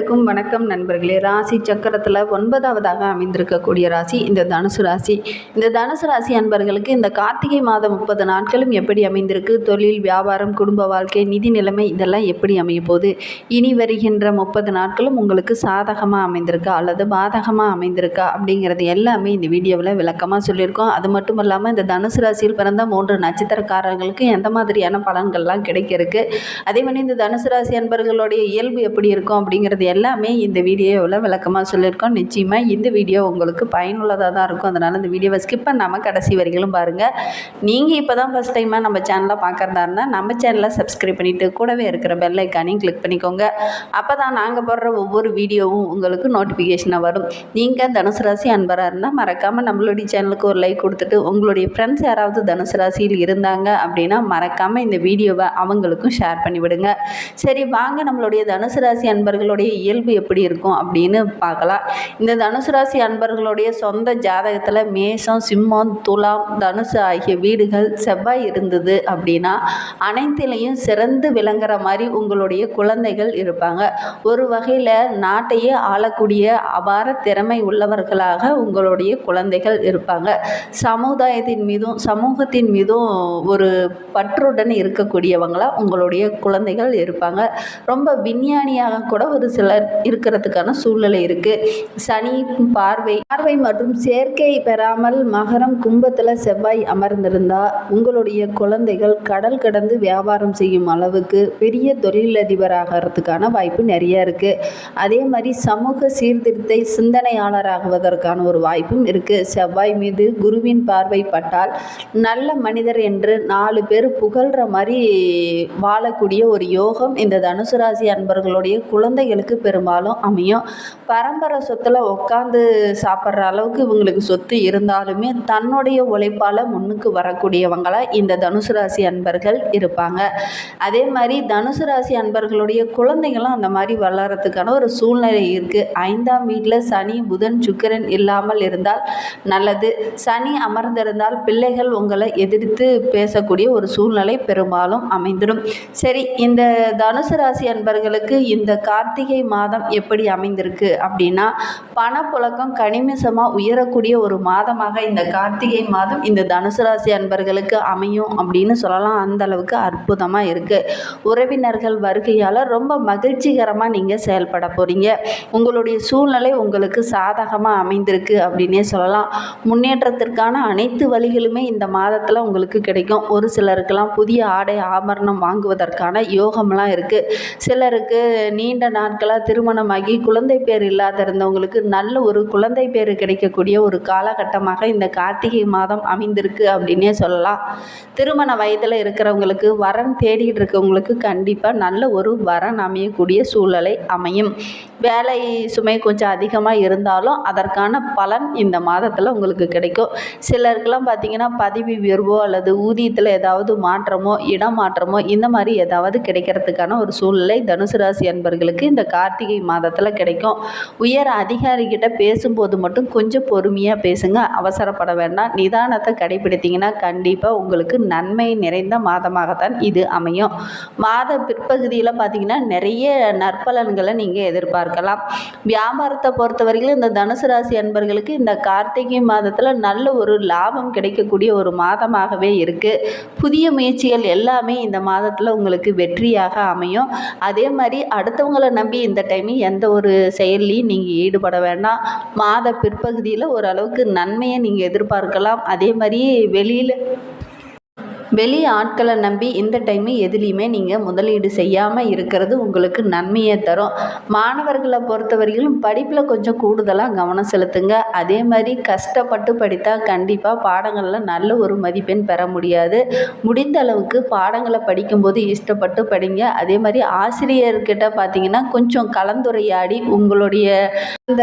அனைவருக்கும் வணக்கம் நண்பர்களே. ராசி சக்கரத்தில் ஒன்பதாவதாக அமைந்திருக்கக்கூடிய ராசி இந்த தனுசு ராசி. இந்த தனுசு ராசி அன்பர்களுக்கு இந்த கார்த்திகை மாதம் முப்பது நாட்களும் எப்படி அமைந்திருக்கு? தொழில் வியாபாரம் குடும்ப வாழ்க்கை நிதி நிலைமை இதெல்லாம் எப்படி அமைய போகுது? இனி வருகின்ற முப்பது நாட்களும் உங்களுக்கு சாதகமாக அமைந்திருக்கா? அல்லது பாதகமாக அமைந்திருக்கா? அப்படிங்கிறது எல்லாமே இந்த வீடியோவில் விளக்கமாக சொல்லியிருக்கோம். அது மட்டும் இல்லாமல் இந்த தனுசு ராசியில் பிறந்த மூன்று நட்சத்திரக்காரர்களுக்கு எந்த மாதிரியான பலன்கள்லாம் கிடைக்க அதே மாதிரி இந்த தனுசு ராசி அன்பர்களுடைய இயல்பு எப்படி இருக்கும் அப்படிங்கிறது எல்லாமே இந்த வீடியோவில் விளக்கமாக சொல்லியிருக்கோம். நிச்சயமாக இந்த வீடியோ உங்களுக்கு பயனுள்ளதாக தான் இருக்கும். அதனால் இந்த வீடியோவை ஸ்கிப் பண்ணாமல் கடைசி வரைகளும் பாருங்கள் நீங்கள் இப்போ தான் ஃபஸ்ட் டைமாக நம்ம சேனலை பார்க்குறதா இருந்தால் நம்ம சேனலை சப்ஸ்கிரைப் பண்ணிவிட்டு கூடவே இருக்கிற பெல் ஐக்கானையும் கிளிக் பண்ணிக்கோங்க. அப்போ தான் நாங்கள் போடுற ஒவ்வொரு வீடியோவும் உங்களுக்கு நோட்டிஃபிகேஷனாக வரும். நீங்கள் தனுசு ராசி அன்பராக இருந்தால் மறக்காமல் நம்மளுடைய சேனலுக்கு ஒரு லைக் கொடுத்துட்டு உங்களுடைய ஃப்ரெண்ட்ஸ் யாராவது தனுசு ராசியில் இருந்தாங்க அப்படின்னா மறக்காமல் இந்த வீடியோவை அவங்களுக்கும் ஷேர் பண்ணிவிடுங்க. சரி வாங்க நம்மளுடைய தனுசு ராசி அன்பர்களுடைய இயல்பு எப்படி இருக்கும் அப்படின்னு பார்க்கலாம். இந்த தனுசு ராசி அன்பர்களுடைய சொந்த ஜாதகத்தில் மேஷம் சிம்மம் துலாம் தனுசு ஆகிய வீடுகள் செவ்வாய் இருந்தது அப்படின்னா அனைத்திலையும் சிறந்து விளங்குற மாதிரி உங்களுடைய குழந்தைகள் இருப்பாங்க. ஒரு வகையில் நாட்டையே ஆளக்கூடிய அபார திறமை உள்ளவர்களாக உங்களுடைய குழந்தைகள் இருப்பாங்க. சமுதாயத்தின் மீதும் சமூகத்தின் மீதும் ஒரு பற்றுடன் இருக்கக்கூடியவங்களாக உங்களுடைய குழந்தைகள் இருப்பாங்க. ரொம்ப விஞ்ஞானியாக கூட ஒரு சிலர் இருக்கிறதுக்கான சூழ்நிலை இருக்குது சனி பார்வை பார்வை மற்றும் சேர்க்கை பெறாமல் மகரம் கும்பத்தில் செவ்வாய் அமர்ந்திருந்தால் உங்களுடைய குழந்தைகள் கடல் கடந்து வியாபாரம் செய்யும் அளவுக்கு பெரிய தொழிலதிபராகிறதுக்கான வாய்ப்பு நிறைய இருக்குது அதே மாதிரி சமூக சீர்திருத்த சிந்தனையாளராகுவதற்கான ஒரு வாய்ப்பும் இருக்குது செவ்வாய் மீது குருவின் பார்வை பட்டால் நல்ல மனிதர் என்று நாலு பேர் புகழ்கிற மாதிரி வாழக்கூடிய ஒரு யோகம் இந்த தனுசு ராசி அன்பர்களுடைய குழந்தைகளுக்கு பெரும்பாலும் அமையும். பரம்பரை சொத்தில் உட்காந்து சாப்பிட்ற அளவுக்கு இவங்களுக்கு சொத்து இருந்தாலுமே தன்னுடைய உழைப்பால் முன்னுக்கு வரக்கூடியவங்களாக இந்த தனுசு ராசி அன்பர்கள் இருப்பாங்க. அதே மாதிரி தனுசு ராசி அன்பர்களுடைய குழந்தைகளும் அந்த மாதிரி வளர்கிறதுக்கான ஒரு சூழ்நிலை இருக்குது ஐந்தாம் வீட்டில் சனி புதன் சுக்கிரன் இல்லாமல் இருந்தால் நல்லது. சனி அமர்ந்திருந்தால் பிள்ளைகள் உங்களை எதிர்த்து பேசக்கூடிய ஒரு சூழ்நிலை பெரும்பாலும் அமைந்துடும். சரி இந்த தனுசு ராசி அன்பர்களுக்கு இந்த கார்த்திகை மாதம் எப்படி அமைந்திருக்கு அப்படின்னா பணப்புழக்கம் கனிமிசமாக உயரக்கூடிய ஒரு மாதமாக இந்த கார்த்திகை மாதம் இந்த தனுசு ராசி அன்பர்களுக்கு அமையும் அப்படின்னு சொல்லலாம். அந்த அளவுக்கு அற்புதமாக இருக்குது உறவினர்கள் வருகையால் ரொம்ப மகிழ்ச்சிகரமாக நீங்கள் செயல்பட போகிறீங்க உங்களுடைய சூழ்நிலை உங்களுக்கு சாதகமாக அமைந்திருக்கு அப்படின்னே சொல்லலாம். முன்னேற்றத்திற்கான அனைத்து வழிகளுமே இந்த மாதத்தில் உங்களுக்கு கிடைக்கும். ஒரு சிலருக்கெல்லாம் புதிய ஆடை ஆபரணம் வாங்குவதற்கான யோகம்லாம் இருக்குது சிலருக்கு நீண்ட நாட்கள் நாட்களாக திருமணமாகி குழந்தை பேர் இல்லாத இருந்தவங்களுக்கு நல்ல ஒரு குழந்தை பேர் கிடைக்கக்கூடிய ஒரு காலகட்டமாக இந்த கார்த்திகை மாதம் அமைந்திருக்கு அப்படின்னே சொல்லலாம். திருமண வயதில் இருக்கிறவங்களுக்கு வரன் தேடிட்டு இருக்கவங்களுக்கு கண்டிப்பாக நல்ல ஒரு வரன் அமையக்கூடிய சூழ்நிலை அமையும். வேலை சுமை கொஞ்சம் அதிகமாக இருந்தாலும் அதற்கான பலன் இந்த மாதத்தில் உங்களுக்கு கிடைக்கும். சிலருக்கெல்லாம் பார்த்தீங்கன்னா பதவி உயர்வோ அல்லது ஊதியத்தில் ஏதாவது மாற்றமோ இடமாற்றமோ இந்த மாதிரி ஏதாவது கிடைக்கிறதுக்கான ஒரு சூழ்நிலை தனுசு ராசி அன்பர்களுக்கு இந்த கார்த்திகை மாதத்தில் கிடைக்கும். உயர் அதிகாரிகிட்ட பேசும்போது மட்டும் கொஞ்சம் பொறுமையாக பேசுங்க. அவசரப்பட வேண்டாம். நிதானத்தை கடைபிடித்தீங்கன்னா கண்டிப்பாக உங்களுக்கு நன்மை நிறைந்த மாதமாகத்தான் இது அமையும். மாத பிற்பகுதியில் பார்த்தீங்கன்னா நிறைய நற்பலன்களை நீங்கள் எதிர்பார்க்கலாம். வியாபாரத்தை பொறுத்தவரையிலும் இந்த தனுசு ராசி அன்பர்களுக்கு இந்த கார்த்திகை மாதத்தில் நல்ல ஒரு லாபம் கிடைக்கக்கூடிய ஒரு மாதமாகவே இருக்குது புதிய முயற்சிகள் எல்லாமே இந்த மாதத்தில் உங்களுக்கு வெற்றியாக அமையும். அதே மாதிரி அடுத்தவங்களை நம்பி இந்த டைம் எந்த ஒரு செயல்லையும் நீங்கள் ஈடுபட வேண்டாம். மாத பிற்பகுதியில் ஓரளவுக்கு நன்மையை நீங்கள் எதிர்பார்க்கலாம். அதே மாதிரி வெளியில் வெளி ஆட்களை நம்பி இந்த டைமு எதுலேயுமே நீங்கள் முதலீடு செய்யாமல் இருக்கிறது உங்களுக்கு நன்மையை தரும். மாணவர்களை பொறுத்தவரையிலும் படிப்பில் கொஞ்சம் கூடுதலாக கவனம் செலுத்துங்க. அதே மாதிரி கஷ்டப்பட்டு படித்தா கண்டிப்பாக பாடங்களில் நல்ல ஒரு மதிப்பெண் பெற முடியாது. முடிந்த அளவுக்கு பாடங்களை படிக்கும்போது இஷ்டப்பட்டு படிங்க. அதே மாதிரி ஆசிரியர்கிட்ட பார்த்தீங்கன்னா கொஞ்சம் கலந்துரையாடி உங்களுடைய அந்த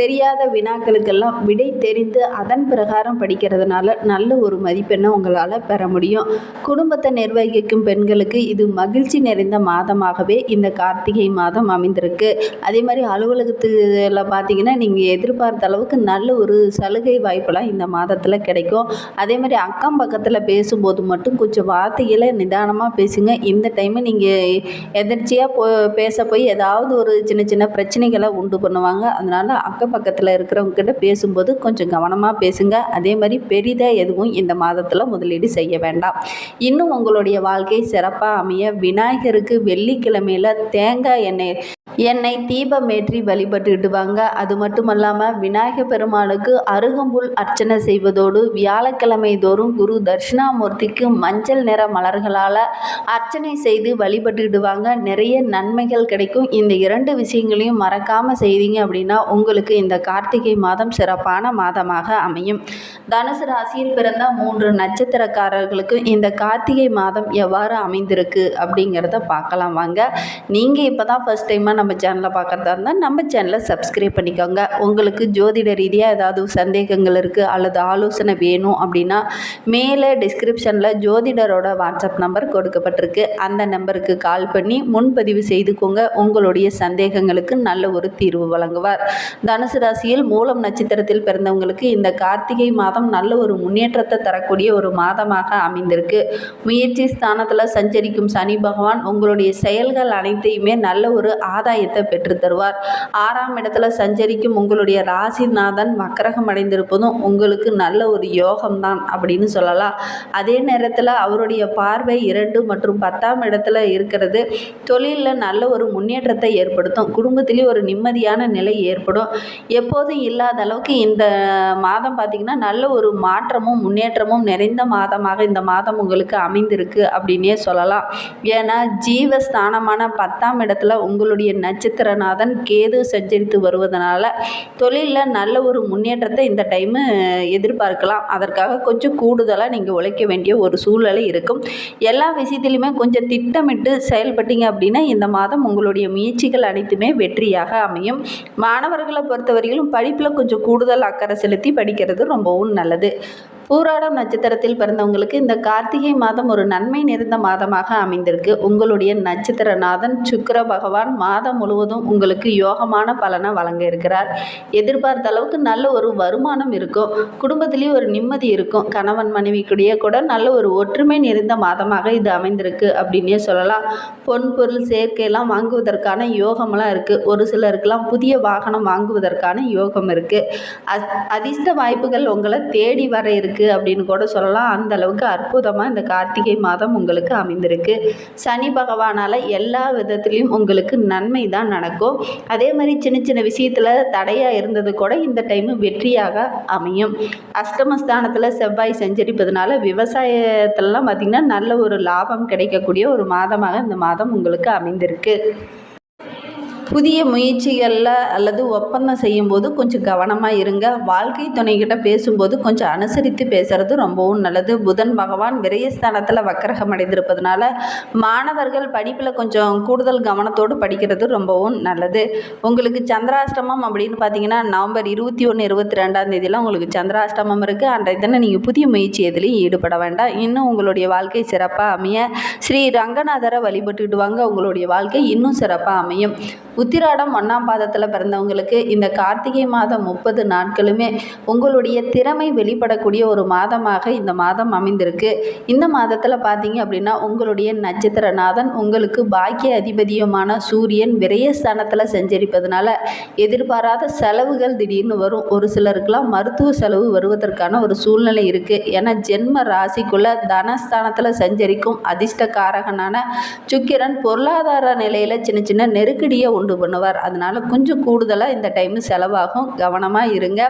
தெரியாத வினாக்களுக்கெல்லாம் விடை தெரிந்து அதன் பிரகாரம் படிக்கிறதுனால நல்ல ஒரு மதிப்பெண்ணை உங்களால் பெற முடியும். முடியும். குடும்பத்தை நிர்வகிக்கும் பெண்களுக்கு இது மகிழ்ச்சி நிறைந்த மாதமாகவே இந்த கார்த்திகை மாதம் அமைந்திருக்கு. அதே மாதிரி அலுவலகத்தில் பார்த்தீங்கன்னா நீங்கள் எதிர்பார்த்த அளவுக்கு நல்ல ஒரு சலுகை வாய்ப்பெல்லாம் இந்த மாதத்தில் கிடைக்கும். அதே மாதிரி அக்கம் பக்கத்தில் பேசும்போது மட்டும் கொஞ்சம் வார்த்தைகளை நிதானமாக பேசுங்க. இந்த டைமு நீங்கள் எதர்ச்சியாக போ பேச போய் ஏதாவது ஒரு சின்ன சின்ன பிரச்சனைகளை உண்டு பண்ணுவாங்க. அதனால் அக்கம் பக்கத்தில் இருக்கிறவங்க கிட்ட பேசும்போது கொஞ்சம் கவனமாக பேசுங்க. அதே மாதிரி பெரிதாக எதுவும் இந்த மாதத்தில் முதலீடு செய்ய வேண்டாம். இன்னும் உங்களுடைய வாழ்க்கை சிறப்பாக அமைய விநாயகருக்கு வெள்ளிக்கிழமையில் தேங்காய் எண்ணெய் எண்ணெய் தீபமேற்றி வழிபட்டுக்கிட்டு வாங்க அது மட்டும் இல்லாமல் விநாயக பெருமானுக்கு அருகம்புல் அர்ச்சனை செய்வதோடு வியாழக்கிழமை தோறும் குரு தட்சிணாமூர்த்திக்கு மஞ்சள் நிற மலர்களால் அர்ச்சனை செய்து வழிபட்டுக்கிட்டு வாங்க நிறைய நன்மைகள் கிடைக்கும். இந்த இரண்டு விஷயங்களையும் மறக்காமல் செய்தீங்க அப்படின்னா உங்களுக்கு இந்த கார்த்திகை மாதம் சிறப்பான மாதமாக அமையும். தனுசு ராசியில் பிறந்த மூன்று நட்சத்திரக்காரர்களுக்கு இந்த கார்த்திகை மாதம் எவ்வாறு அமைந்திருக்கு அப்படிங்கிறத பார்க்கலாம் வாங்க. நீங்கள் இப்போ தான் ஃபஸ்ட் டைமாக நம்ம சேனலை பார்க்குறதா இருந்தால் நம்ம சேனலை சப்ஸ்கிரைப் பண்ணிக்கோங்க. உங்களுக்கு ஜோதிட ரீதியாக ஏதாவது சந்தேகங்கள் இருக்குது அல்லது ஆலோசனை வேணும் அப்படின்னா மேலே டிஸ்கிரிப்ஷனில் ஜோதிடரோட வாட்ஸ்அப் நம்பர் கொடுக்கப்பட்டிருக்கு. அந்த நம்பருக்கு கால் பண்ணி முன்பதிவு செய்துக்கோங்க. உங்களுடைய சந்தேகங்களுக்கு நல்ல ஒரு தீர்வு வழங்குவார். தனுசு ராசியில் மூலம் நட்சத்திரத்தில் பிறந்தவங்களுக்கு இந்த கார்த்திகை மாதம் நல்ல ஒரு முன்னேற்றத்தை தரக்கூடிய ஒரு மாதமாக அமைந்திருக்கு. முயற்சி ஸ்தானத்தில் சஞ்சரிக்கும் சனி பகவான் உங்களுடைய செயல்கள் அனைத்தையுமே நல்ல ஒரு ஆதாயத்தை பெற்று தருவார். ஆறாம் இடத்துல சஞ்சரிக்கும் உங்களுடைய ராசிநாதன் வக்கரகம் அடைந்திருப்பதும் உங்களுக்கு நல்ல ஒரு யோகம்தான் அப்படின்னு சொல்லலாம். அதே நேரத்தில் அவருடைய பார்வை இரண்டு மற்றும் பத்தாம் இடத்துல இருக்கிறது. தொழிலில் நல்ல ஒரு முன்னேற்றத்தை ஏற்படுத்தும். குடும்பத்திலேயே ஒரு நிம்மதியான நிலை ஏற்படும். எப்போதும் இல்லாத அளவுக்கு இந்த மாதம் பார்த்திங்கன்னா நல்ல ஒரு மாற்றமும் முன்னேற்றமும் நிறைந்த மாதமாக இந்த மாதம் உங்களுக்கு அமைந்திருக்கு அப்படின்னே சொல்லலாம். ஏன்னா ஜீவஸ்தானமான பத்தாம் இடத்துல உங்களுடைய நட்சத்திரநாதன் கேது சஞ்சரித்து வருவதனால தொழிலில் நல்ல ஒரு முன்னேற்றத்தை இந்த டைமு எதிர்பார்க்கலாம். அதற்காக கொஞ்சம் கூடுதலாக நீங்கள் உழைக்க வேண்டிய ஒரு சூழ்நிலை இருக்கும். எல்லா விஷயத்திலையுமே கொஞ்சம் திட்டமிட்டு செயல்பட்டீங்க அப்படின்னா இந்த மாதம் உங்களுடைய முயற்சிகள் அனைத்துமே வெற்றியாக அமையும். மாணவர்களை பொறுத்தவரையிலும் படிப்பில் கொஞ்சம் கூடுதல் அக்கறை செலுத்தி படிக்கிறது ரொம்பவும் நல்லது. பூராடம் நட்சத்திரத்தில் பிறந்தவங்களுக்கு இந்த கார்த்திகை மாதம் ஒரு நன்மை நிறைந்த மாதமாக அமைந்திருக்கு. உங்களுடைய நட்சத்திரநாதன் சுக்கர பகவான் மாதம் முழுவதும் உங்களுக்கு யோகமான பலனை வழங்க இருக்கிறார். எதிர்பார்த்த அளவுக்கு நல்ல ஒரு வருமானம் இருக்கும். குடும்பத்திலேயே ஒரு நிம்மதி இருக்கும். கணவன் மனைவிக்குடைய கூட நல்ல ஒரு ஒற்றுமை நிறைந்த மாதமாக இது அமைந்திருக்கு அப்படின்னே சொல்லலாம். பொன் பொருள் சேர்க்கையெல்லாம் வாங்குவதற்கான யோகமெல்லாம் இருக்குது ஒரு சிலருக்கெல்லாம் புதிய வாகனம் வாங்குவதற்கான யோகம் இருக்குது அஸ் அதிர்ஷ்ட வாய்ப்புகள் உங்களை தேடி வர இருக்குது அப்படின்னு கூட சொல்லலாம். அந்த அளவுக்கு அற்புதமாக இந்த கார்த்திகை மாதம் உங்களுக்கு அமைந்திருக்கு. சனி பகவானால் எல்லா விதத்துலேயும் உங்களுக்கு நன்மை தான் நடக்கும். அதே மாதிரி சின்ன சின்ன விஷயத்தில் தடையாக இருந்தது கூட இந்த டைமு வெற்றியாக அமையும். அஷ்டமஸ்தானத்தில் செவ்வாய் சஞ்சரிப்பதனால விவசாயத்திலலாம் பார்த்திங்கன்னா நல்ல ஒரு லாபம் கிடைக்கக்கூடிய ஒரு மாதமாக இந்த மாதம் உங்களுக்கு அமைந்திருக்கு. புதிய முயற்சிகளில் அல்லது ஒப்பந்தம் செய்யும்போது கொஞ்சம் கவனமாக இருங்க. வாழ்க்கை துணைக்கிட்ட பேசும்போது கொஞ்சம் அனுசரித்து பேசுகிறது ரொம்பவும் நல்லது. புதன் பகவான் விரயஸ்தானத்தில் வக்கரகம் அடைந்திருப்பதனால மாணவர்கள் படிப்பில் கொஞ்சம் கூடுதல் கவனத்தோடு படிக்கிறது ரொம்பவும் நல்லது. உங்களுக்கு சந்திராஷ்டமம் அப்படின்னு பார்த்தீங்கன்னா நவம்பர் இருபத்தி ஒன்று இருபத்தி ரெண்டாம் தேதியெலாம் உங்களுக்கு சந்திராஷ்டமம் இருக்குது அன்றைய தினம் நீங்கள் புதிய முயற்சி எதுலேயும் ஈடுபட வேண்டாம். இன்னும் உங்களுடைய வாழ்க்கை சிறப்பாக அமைய. ஸ்ரீ ரங்கநாதரை வழிபட்டுடுவாங்க உங்களுடைய வாழ்க்கை இன்னும் சிறப்பாக அமையும். உத்திராடம் ஒன்றாம் பாதத்தில் பிறந்தவங்களுக்கு இந்த கார்த்திகை மாதம் முப்பது நாட்களுமே உங்களுடைய திறமை வெளிப்படக்கூடிய ஒரு மாதமாக இந்த மாதம் அமைந்திருக்கு. இந்த மாதத்தில் பார்த்தீங்க அப்படின்னா உங்களுடைய நட்சத்திரநாதன் உங்களுக்கு பாக்கிய அதிபதியுமான சூரியன் விரயஸ்தானத்தில் சஞ்சரிப்பதனால எதிர்பாராத செலவுகள் திடீர்னு வரும். ஒரு சிலருக்கெல்லாம் மருத்துவ செலவு வருவதற்கான ஒரு சூழ்நிலை இருக்குது ஏன்னா ஜென்ம ராசிக்குள்ள தனஸ்தானத்தில் சஞ்சரிக்கும் அதிர்ஷ்டக்காரகனான சுக்கிரன் பொருளாதார நிலையில் சின்ன சின்ன நெருக்கடியை உண்டு பண்ணுவார். அதனால் கொஞ்சம் கூடுதலாக இந்த டைமு செலவாகும். கவனமாக இருங்க.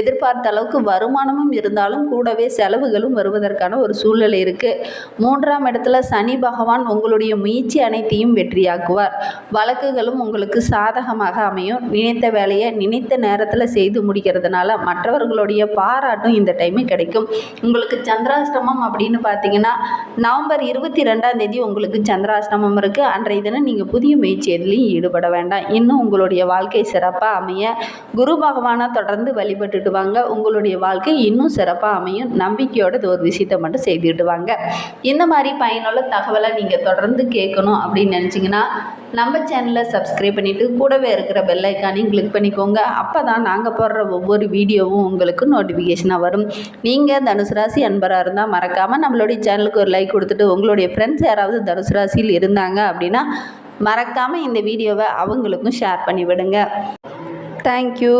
எதிர்பார்த்த அளவுக்கு வருமானமும் இருந்தாலும் கூடவே செலவுகளும் வருவதற்கான ஒரு சூழ்நிலை இருக்குது மூன்றாம் இடத்துல சனி பகவான் உங்களுடைய முயற்சி அனைத்தையும் வெற்றியாக்குவார். வழக்குகளும் உங்களுக்கு சாதகமாக அமையும். நினைத்த வேலையை நினைத்த நேரத்தில் செய்து முடிக்கிறதுனால மற்றவர்களுடைய பாராட்டும் இந்த டைமு கிடைக்கும். உங்களுக்கு சந்திராஷ்டமம் அப்படின்னு பார்த்தீங்கன்னா நவம்பர் இருபத்தி ரெண்டாம் தேதி உங்களுக்கு சந்திராஷ்டமம் இருக்குது அன்றைய தினம் நீங்கள் புதிய முயற்சி எதுலேயும் ஈடுபட வேண்டாம். இன்னும் உங்களுடைய வாழ்க்கை சிறப்பாக அமைய குரு பகவானை தொடர்ந்து வழிபட்டுட்டு வாங்க உங்களுடைய வாழ்க்கை இன்னும் சிறப்பாக அமையும். நம்பிக்கையோட ஒரு விஷயத்தை மட்டும் செய்துட்டு வாங்க இந்த மாதிரி பயனுள்ள தகவலை நீங்கள் தொடர்ந்து கேட்கணும் அப்படின்னு நினச்சிங்கன்னா நம்ம சேனலை சப்ஸ்கிரைப் பண்ணிவிட்டு கூடவே இருக்கிற பெல் ஐக்கானையும் கிளிக் பண்ணிக்கோங்க. அப்போ தான் நாங்கள் போடுற ஒவ்வொரு வீடியோவும் உங்களுக்கு நோட்டிஃபிகேஷனாக வரும். நீங்கள் தனுசு ராசி அன்பராக இருந்தால் மறக்காமல் நம்மளுடைய சேனலுக்கு ஒரு லைக் கொடுத்துட்டு உங்களுடைய ஃப்ரெண்ட்ஸ் யாராவது தனுசு ராசியில் இருந்தாங்க அப்படின்னா மறக்காமல் இந்த வீடியோவை அவங்களுக்கும் ஷேர் பண்ணிவிடுங்க. தேங்க்யூ